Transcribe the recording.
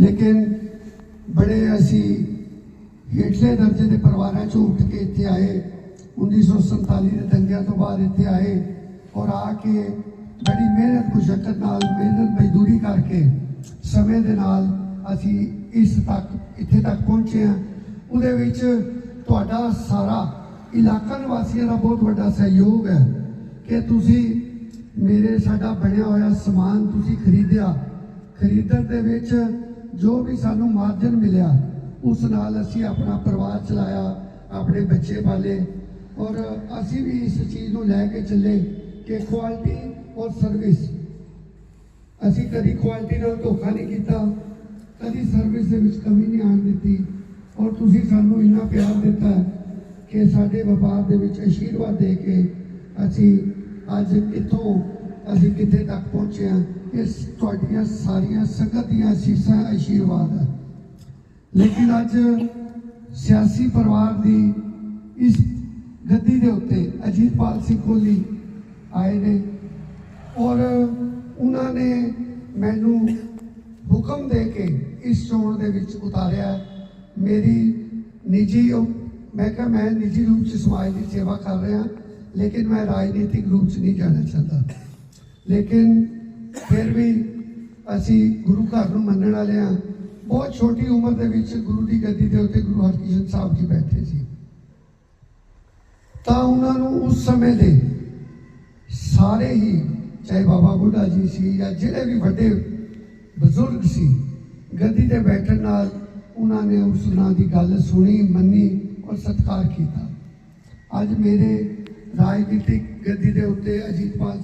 ਲੇਕਿਨ ਬੜੇ ਅਸੀਂ ਹੇਠਲੇ ਦਰਜੇ ਦੇ ਪਰਿਵਾਰਾਂ ਚੋਂ ਉੱਠ ਕੇ ਇੱਥੇ ਆਏ 1947 ਦੇ ਦੰਗਿਆਂ ਤੋਂ ਬਾਅਦ ਇੱਥੇ ਆਏ ਔਰ ਆ ਕੇ ਬੜੀ ਮਿਹਨਤ ਮੁਸ਼ਕਲ ਨਾਲ, ਮਿਹਨਤ ਮਜ਼ਦੂਰੀ ਕਰਕੇ ਸਮੇਂ ਦੇ ਨਾਲ ਅਸੀਂ ਇਸ ਤੱਕ, ਇੱਥੇ ਤੱਕ ਪਹੁੰਚੇ ਹਾਂ। ਉਹਦੇ ਵਿੱਚ ਤੁਹਾਡਾ ਸਾਰਾ ਇਲਾਕਾ ਨਿਵਾਸੀਆਂ ਦਾ ਬਹੁਤ ਵੱਡਾ ਸਹਿਯੋਗ ਹੈ ਕਿ ਤੁਸੀਂ ਮੇਰੇ ਸਾਡਾ ਬਣਿਆ ਹੋਇਆ ਸਮਾਨ ਤੁਸੀਂ ਖਰੀਦਿਆ। ਖਰੀਦਣ ਦੇ ਵਿੱਚ ਜੋ ਵੀ ਸਾਨੂੰ ਮਾਰਜਨ ਮਿਲਿਆ, ਉਸ ਨਾਲ ਅਸੀਂ ਆਪਣਾ ਪਰਿਵਾਰ ਚਲਾਇਆ, ਆਪਣੇ ਬੱਚੇ ਪਾਲੇ। ਔਰ ਅਸੀਂ ਵੀ ਇਸ ਚੀਜ਼ ਨੂੰ ਲੈ ਕੇ ਚੱਲੇ ਕਿ ਕੁਆਲਿਟੀ ਔਰ ਸਰਵਿਸ ਅਸੀਂ ਕਦੀ ਕੁਆਲਿਟੀ ਨਾਲ ਧੋਖਾ ਨਹੀਂ ਕੀਤਾ, ਕਦੀ ਸਰਵਿਸ ਦੇ ਵਿੱਚ ਕਮੀ ਨਹੀਂ ਆਉਣ ਦਿੱਤੀ। ਔਰ ਤੁਸੀਂ ਸਾਨੂੰ ਇੰਨਾ ਪਿਆਰ ਦਿੱਤਾ ਕਿ ਸਾਡੇ ਵਪਾਰ ਦੇ ਵਿੱਚ ਅਸ਼ੀਰਵਾਦ ਦੇ ਕੇ ਅਸੀਂ ਅੱਜ ਕਿੱਥੋਂ ਅਸੀਂ ਕਿੱਥੇ ਤੱਕ ਪਹੁੰਚੇ ਹਾਂ? ਇਸ ਤੁਹਾਡੀਆਂ ਸਾਰੀਆਂ ਸੰਗਤ ਦੀਆਂ ਅਸੀਸਾਂ ਆਸ਼ੀਰਵਾਦ ਹੈ। ਲੇਕਿਨ ਅੱਜ ਸਿਆਸੀ ਪਰਿਵਾਰ ਦੀ ਇਸ ਗੱਦੀ ਦੇ ਉੱਤੇ ਅਜੀਤਪਾਲ ਸਿੰਘ ਕੋਹਲੀ ਆਏ ਨੇ ਔਰ ਉਹਨਾਂ ਨੇ ਮੈਨੂੰ ਹੁਕਮ ਦੇ ਕੇ ਇਸ ਚੋਣ ਦੇ ਵਿੱਚ ਉਤਾਰਿਆ। ਮੇਰੀ ਨਿੱਜੀ ਮੈਂ ਕਿਹਾ ਮੈਂ ਨਿੱਜੀ ਰੂਪ 'ਚ ਸਮਾਜ ਦੀ ਸੇਵਾ ਕਰ ਰਿਹਾ, ਲੇਕਿਨ ਮੈਂ ਰਾਜਨੀਤਿਕ ਰੂਪ 'ਚ ਨਹੀਂ ਜਾਣਾ ਚਾਹੁੰਦਾ। ਲੇਕਿਨ ਫਿਰ ਵੀ ਅਸੀਂ ਗੁਰੂ ਘਰ ਨੂੰ ਮੰਨਣ ਵਾਲੇ ਹਾਂ। ਬਹੁਤ ਛੋਟੀ ਉਮਰ ਦੇ ਵਿੱਚ ਗੁਰੂ ਦੀ ਗੱਦੀ ਦੇ ਉੱਤੇ ਗੁਰੂ ਹਰਕ੍ਰਿਸ਼ਨ ਸਾਹਿਬ ਜੀ ਬੈਠੇ ਸੀ। ਤਾਂ ਉਹਨਾਂ ਨੂੰ ਉਸ ਸਮੇਂ ਦੇ ਸਾਰੇ ਹੀ, ਚਾਹੇ ਬਾਬਾ ਬੁੱਢਾ ਜੀ ਸੀ ਜਾਂ ਜਿਹੜੇ ਵੀ ਵੱਡੇ ਬਜ਼ੁਰਗ ਸੀ, ਗੱਦੀ ਤੇ ਬੈਠਣ ਨਾਲ ਉਹਨਾਂ ਨੇ ਉਸ ਨਾਂ ਦੀ ਗੱਲ ਸੁਣੀ, ਮੰਨੀ ਔਰ ਸਤਿਕਾਰ ਕੀਤਾ। ਅੱਜ ਮੇਰੇ ਰਾਜਨੀਤਿਕ ਗੱਦੀ ਦੇ ਉੱਤੇ ਅਜੀਤਪਾਲ